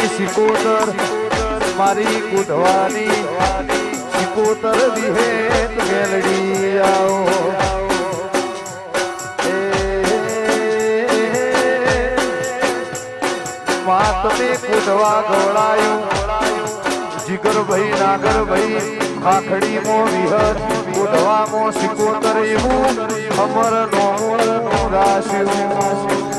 ની સિકોતર, મારી કુઢવાની સિકોતર વિહે મેલડી આવો. માતને કૂદવા ગોળાયું જીગરભાઈ, નાગરભાઈ ખાખડી મો વિહર કૂદવા મો સિકોતર એવું અમર નો રાશ્યું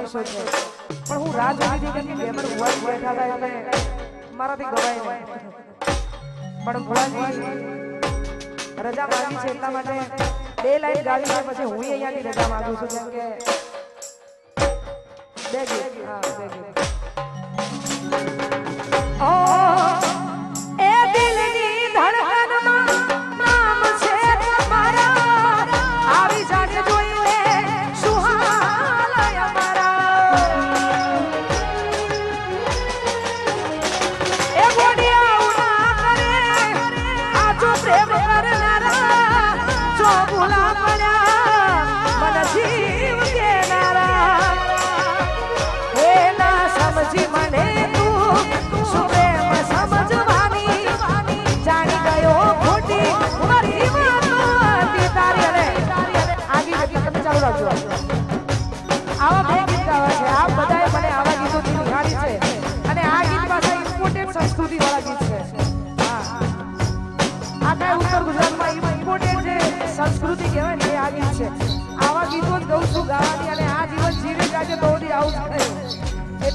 ફરમાઈશો છે પણ હું રાહ જોઈ હતી કે લેબર ઊભા બેઠા હતા એટલે મારાથી ગવાય નહીં. પણ ભોળાજી, રજા માંગી છે એટલા માટે બે લાઈન ગાડી છે પછી હું અહીંયાની રજા માંગુ છું. કેમ કે બે ગીત હા, બે ગીત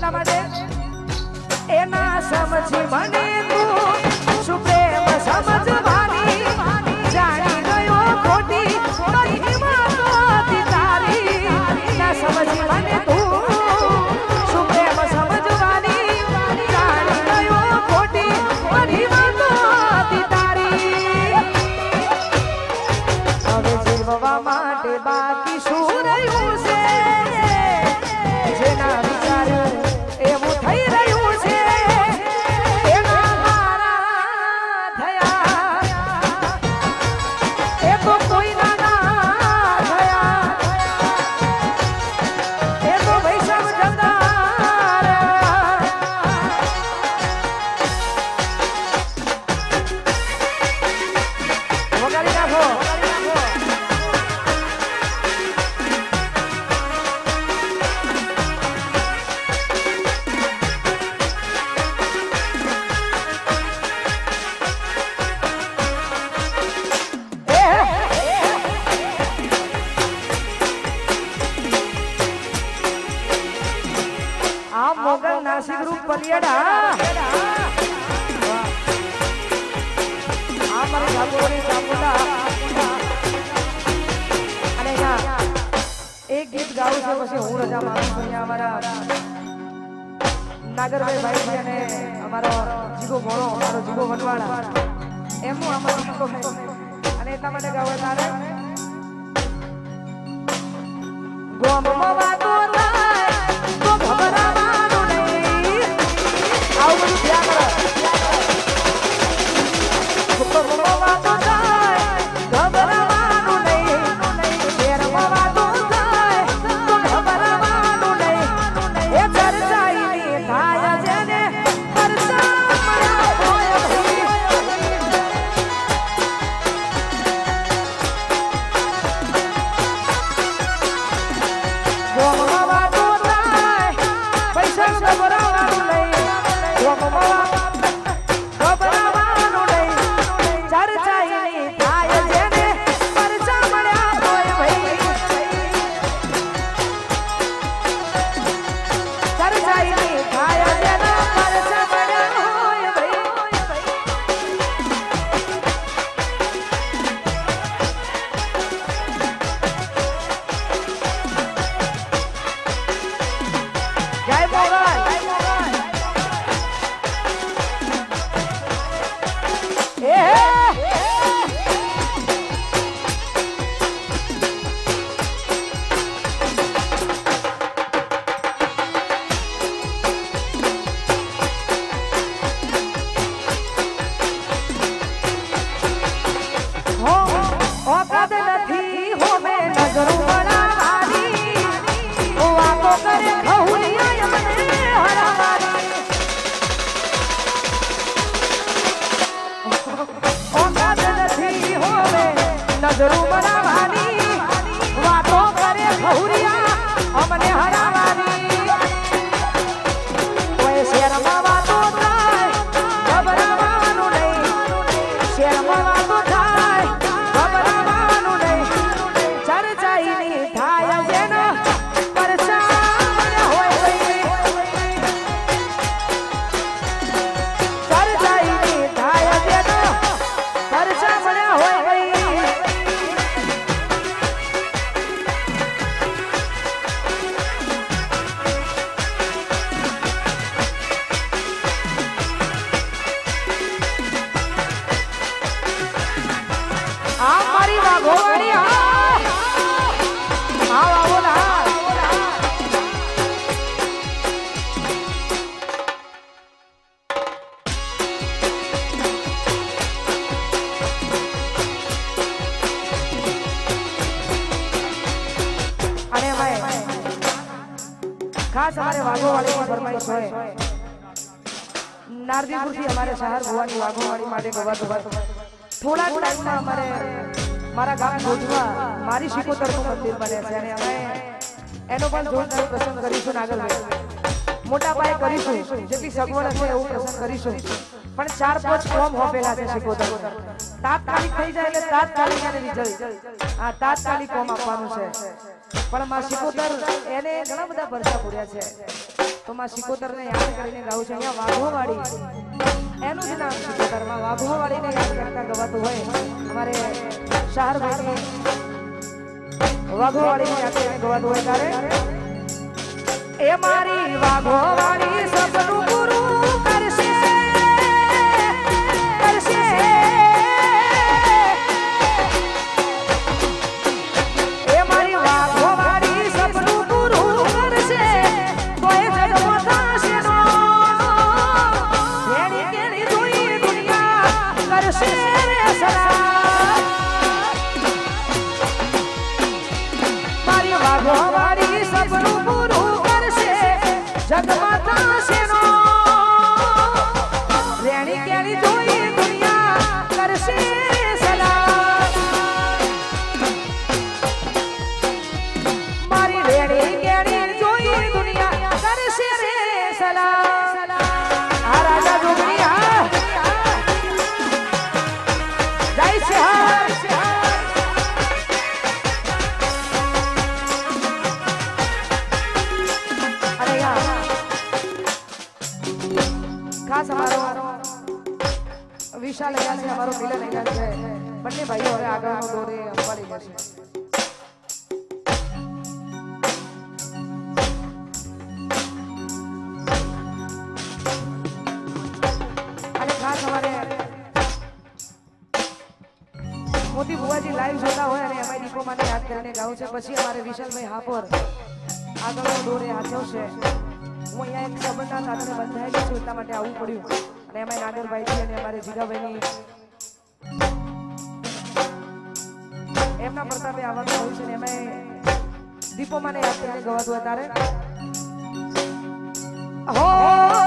એટલા માટે એના સમજી મને તું સુપ્રેમ પ્રેમ એક ગીત ગાવું છે પછી હું રજા માંગુ છું અહીંયા અમારા નાગરભાઈ ભાઈ અને અમારો જીગો ભોળો અમારો જીગો વનવાળા. એમનું અમારો જીગો અને એટલા માટે ગાવા તારે. ગોમમાં વાતો થાય, તો ગભરાવાનું નહીં. આવું બધું ધ્યાન ખાસ અમારે વાઘોવાળીની ફરમાઈશ હોય. નારદીપુરથી અમારે શહેર ભુવાની વાઘોવાળી માટે ગવા ગવા. થોડા ટાઈમમાં અમારે મારા ગામ ભુજમાં મારી શિકોતરનું મંદિર બને છે અને અમે એનો પણ જોરદાર પ્રસંગ કરીશું આગળ મોટા પાયે કરીશું, જેટલી સગવડ હશે એવું પ્રસંગ કરીશું. પણ ચાર પાંચ ફોર્મ હોપેલા છે શિકોતર. તાત્કાલિક થઈ જાય એટલે તાત્કાલિક રિઝલ્ટ હા, તાત્કાલિક ફોર્મ આપવાનું છે. પણ માં શિકોતર એને ઘણા બધા પરચા પૂર્યા છે. તો માં સિકોતરને યાદ કરીને ગાવું છે, અહીંયા વાઘોવાડી. એનું જ નામ શિકોતરમાં વાઘોવાડીને યાદ કરતા ગવાતું હોય. અમારે શહરભાઈ વાઘોવાડી ને યાદ કરીને ગવાતું હોય ત્યારે, એ મારી વાઘોવાડી રાજા જોગણી આ જય શ્રી અરે અમારો મિલન અહીંયા છે બંને ભાઈઓ હવે આગળનો દોરે અંબાડી જશે અને મોતી બુવાજી લાઈવ જોતા હોય અને એમાં દીપો મને યાદ કરીને ગાવું છે. પછી અમારે વિશાલભાઈ હાપોર આગળનો દોરે હાચવશે હું અહીંયા એક સંબંધના સાથે બંધાયેલી છું એટલા માટે આવવું પડ્યું. અને એમાં છે અને અમારે જીગાભાઈની ભગવાનના પ્રતાપે આવવાનું હોય છે ને એમાં દીપો મને યાદ કરીને ગવાતું તારે હો!